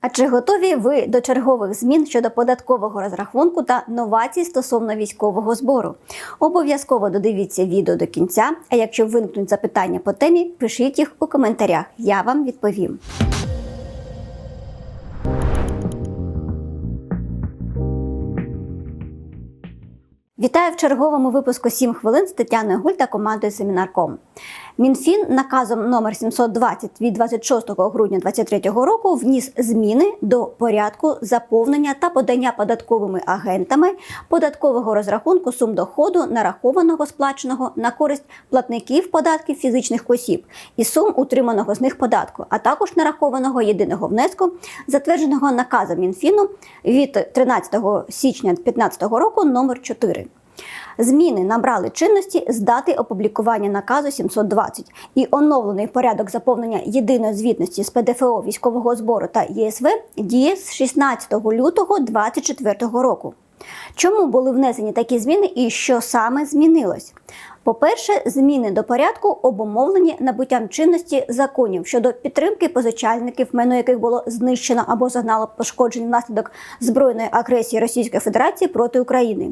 А чи готові ви до чергових змін щодо податкового розрахунку та новацій стосовно військового збору? Обов'язково додивіться відео до кінця. А якщо виникнуть запитання по темі, пишіть їх у коментарях. Я вам відповім. Вітаю в черговому випуску «7 хвилин з Тетяною Гуль та командою Семінарком. Мінфін наказом номер 720 від 26 грудня 2023 року вніс зміни до порядку заповнення та подання податковими агентами податкового розрахунку сум доходу, нарахованого сплаченого на користь платників податків фізичних осіб і сум утриманого з них податку, а також нарахованого єдиного внеску, затвердженого наказом Мінфіну від 13 січня 2015 року номер 4. Зміни набрали чинності з дати опублікування наказу 720 і оновлений порядок заповнення єдиної звітності з ПДФО військового збору та ЄСВ діє з 16 лютого 2024 року. Чому були внесені такі зміни і що саме змінилось? По-перше, зміни до порядку обумовлені набуттям чинності законів щодо підтримки позичальників, майно яких було знищено або загнало пошкоджень внаслідок збройної агресії Російської Федерації проти України,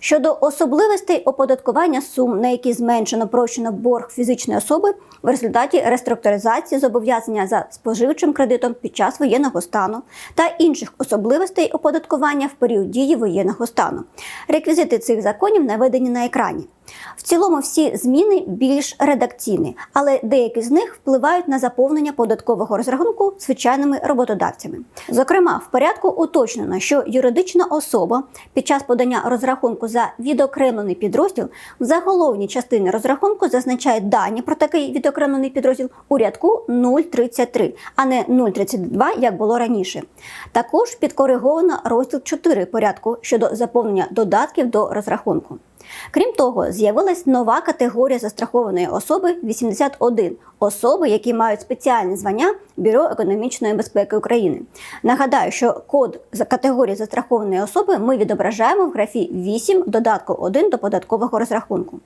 щодо особливостей оподаткування сум, на які зменшено прощено борг фізичної особи в результаті реструктуризації зобов'язання за споживчим кредитом під час воєнного стану та інших особливостей оподаткування в період дії воєнного стану. Реквізити цих законів наведені на екрані. В цілому всі зміни більш редакційні, але деякі з них впливають на заповнення податкового розрахунку звичайними роботодавцями. Зокрема, в порядку уточнено, що юридична особа під час подання розрахунку за відокремлений підрозділ в заголовній частині розрахунку зазначає дані про такий відокремлений підрозділ у рядку 033, а не 032, як було раніше. Також підкориговано розділ 4 порядку щодо заповнення додатків до розрахунку. Крім того, з'явилась нова категорія застрахованої особи 81 особи, які мають спеціальне звання Бюро економічної безпеки України. Нагадаю, що код за категорії застрахованої особи ми відображаємо в графі 8 додатку 1 до податкового розрахунку.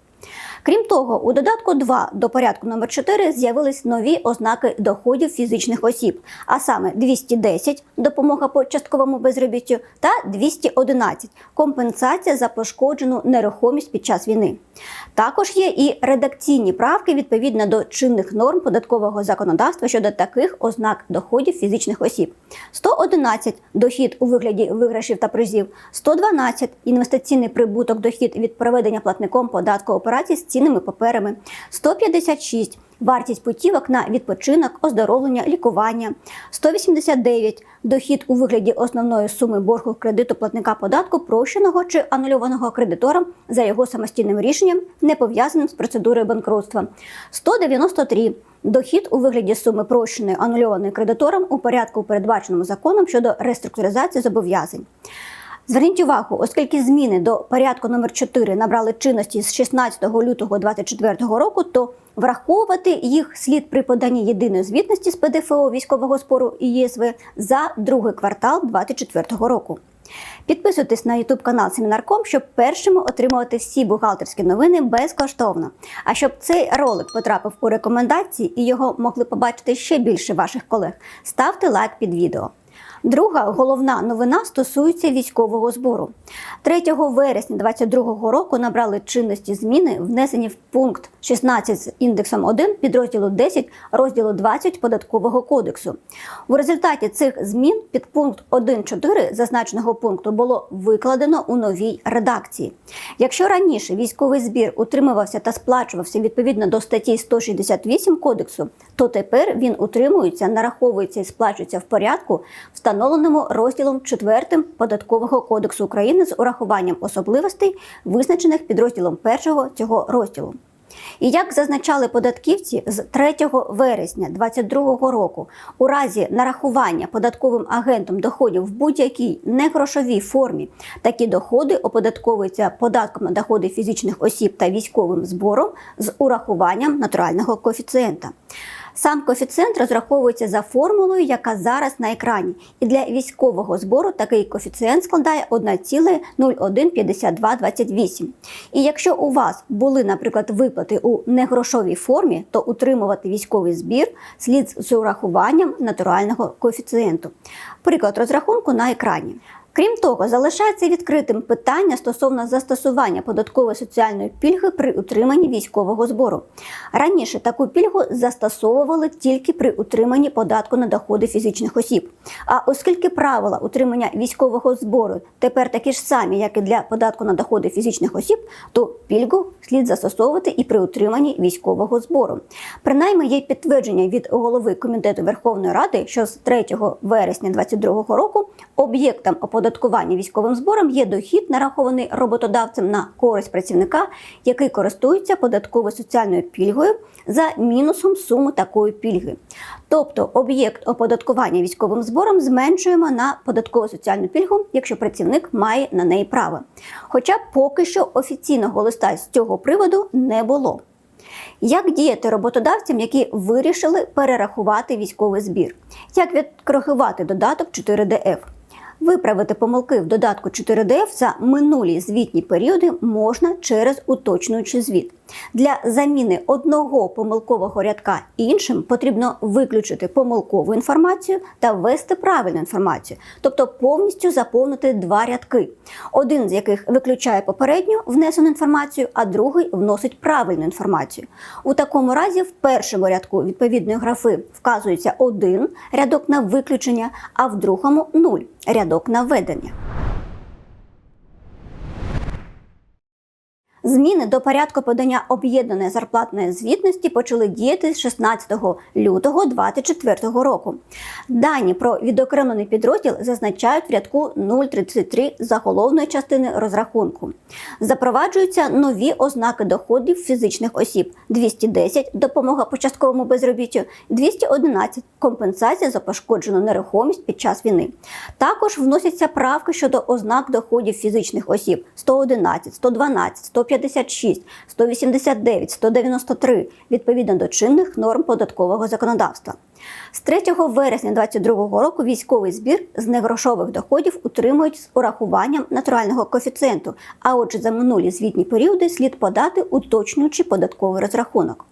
Крім того, у додатку 2 до порядку номер 4 з'явились нові ознаки доходів фізичних осіб, а саме 210 допомога по частковому безробіттю та 211 компенсація за пошкоджену нерухомість під час війни. Також є і редакційні правки відповідно до чинних норм податкового законодавства щодо таких ознак доходів фізичних осіб: 111 дохід у вигляді виграшів та призів, 112 інвестиційний прибуток дохід від проведення платником податку операцій з цінними паперами, 156 Вартість путівок на відпочинок, оздоровлення, лікування 189 дохід у вигляді основної суми боргу кредиту платника податку, прощеного чи анульованого кредитором за його самостійним рішенням, не пов'язаним з процедурою банкрутства. 193 дохід у вигляді суми прощеної анульованої кредитором у порядку, передбаченому законом щодо реструктуризації зобов'язань. Зверніть увагу, оскільки зміни до порядку номер 4 набрали чинності з 16 лютого 2024 року, то враховувати їх слід при поданні єдиної звітності з ПДФО військового спору і ЄСВ за другий квартал 2024 року. Підписуйтесь на YouTube канал Семінарком, щоб першими отримувати всі бухгалтерські новини безкоштовно. А щоб цей ролик потрапив у рекомендації і його могли побачити ще більше ваших колег, ставте лайк під відео. Друга головна новина стосується військового збору. 3 вересня 2022 року набрали чинності зміни, внесені в пункт 16 з індексом 1 підрозділу 10 розділу 20 податкового кодексу. У результаті цих змін під пункт 1.4 зазначеного пункту було викладено у новій редакції. Якщо раніше військовий збір утримувався та сплачувався відповідно до статті 168 кодексу, то тепер він утримується, нараховується і сплачується в порядку, встановленому розділом 4 податкового кодексу України з урахуванням особливостей, визначених підрозділом 1 цього розділу. І як зазначали податківці з 3 вересня 2022 року, у разі нарахування податковим агентом доходів в будь-якій негрошовій формі, такі доходи оподатковуються податком на доходи фізичних осіб та військовим збором з урахуванням натурального коефіцієнта. Сам коефіцієнт розраховується за формулою, яка зараз на екрані. І для військового збору такий коефіцієнт складає 1,015228. І якщо у вас були, наприклад, виплати у негрошовій формі, то утримувати військовий збір слід з урахуванням натурального коефіцієнту. Приклад розрахунку на екрані. Крім того, залишається відкритим питання стосовно застосування податкової соціальної пільги при утриманні військового збору. Раніше таку пільгу застосовували тільки при утриманні податку на доходи фізичних осіб. А оскільки правила утримання військового збору тепер такі ж самі, як і для податку на доходи фізичних осіб, то пільгу слід застосовувати і при утриманні військового збору. Принаймні є підтвердження від голови комітету Верховної Ради, що з 3 вересня 2022 року об'єктом оподаткування військовим збором є дохід, нарахований роботодавцем на користь працівника, який користується податковою соціальною пільгою за мінусом суми такої пільги. Тобто об'єкт оподаткування військовим збором зменшуємо на податкову соціальну пільгу, якщо працівник має на неї право. Хоча поки що офіційного листа з цього приводу не було. Як діяти роботодавцям, які вирішили перерахувати військовий збір? Як відкоригувати додаток 4DF? Виправити помилки в додатку 4DF за минулі звітні періоди можна через уточнюючий звіт. Для заміни одного помилкового рядка іншим потрібно виключити помилкову інформацію та ввести правильну інформацію, тобто повністю заповнити два рядки, один з яких виключає попередню внесену інформацію, а другий вносить правильну інформацію. У такому разі в першому рядку відповідної графи вказується один рядок на виключення, а в другому нуль рядок на введення. Зміни до порядку подання об'єднаної зарплатної звітності почали діяти з 16 лютого 2024 року. Дані про відокремлений підрозділ зазначають в рядку 033 заголовної частини розрахунку. Запроваджуються нові ознаки доходів фізичних осіб: 210 допомога по частковому безробіттю, 211 компенсація за пошкоджену нерухомість під час війни. Також вносяться правки щодо ознак доходів фізичних осіб: 111, 112, 156, 189, 193 відповідно до чинних норм податкового законодавства. З 3 вересня 2022 року військовий збір з негрошових доходів утримують з урахуванням натурального коефіцієнту, а отже, за минулі звітні періоди слід подати уточнюючий податковий розрахунок.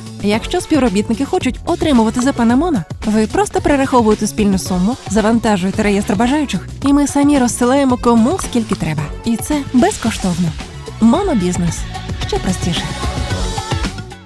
Якщо співробітники хочуть отримувати ЗП на Моно, ви просто перераховуєте спільну суму, завантажуєте реєстр бажаючих, і ми самі розсилаємо кому скільки треба. І це безкоштовно. Монобізнес ще простіше.